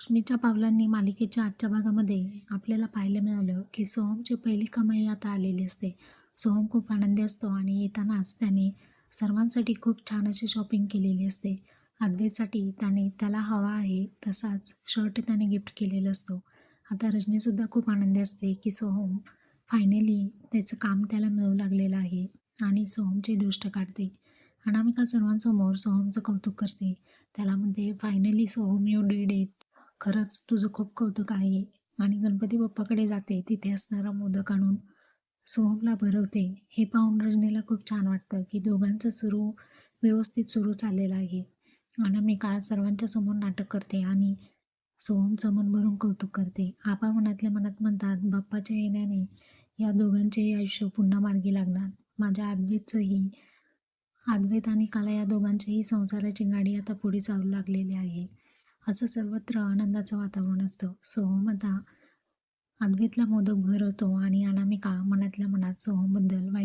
लक्ष्मीच्या पावलांनी मालिकेच्या आजच्या भागामध्ये आपल्याला पाहायला मिळालं की सोहमची पहिली कमाई आता आलेली असते. सोहम खूप आनंदी असतो आणि येतानाच त्याने सर्वांसाठी खूप छान अशी शॉपिंग केलेली असते. अद्वेसाठी त्याने त्याला हवा आहे तसाच शर्ट त्याने गिफ्ट केलेला असतो. आता रजनीसुद्धा खूप आनंदी असते की सोहम फायनली त्याचं काम त्याला मिळू लागलेलं आहे आणि सोहमची दृष्ट काढते. अनामिका सर्वांसमोर सोहमचं कौतुक करते. त्याला म्हणते finally Soham you did it खरंच तुझं खूप कौतुक आहे आणि गणपती बाप्पाकडे जाते तिथे असणारा मोदक आणून सोहमला भरवते. हे पाहून रजनीला खूप छान वाटतं की दोघांचं सुरू व्यवस्थित सुरू चाललेलं आहे. आणि मी काल सर्वांच्या समोर नाटक करते आणि सोहमचं मन भरून कौतुक करते. आपा मनातल्या मनात म्हणतात बाप्पाच्या येण्याने या दोघांचेही आयुष्य पुन्हा मार्गी लागणार. माझ्या अद्वैतचंही अद्वैत आणि काला या दोघांच्याही संसाराची गाडी आता पुढे चालू लागलेली आहे. असं सर्वत्र आनंदाचं वातावरण असतं. सोहमता अद्वैतला मोदक भरवतो आणि अनामिका मनातल्या मनात सोहमबद्दल वाईट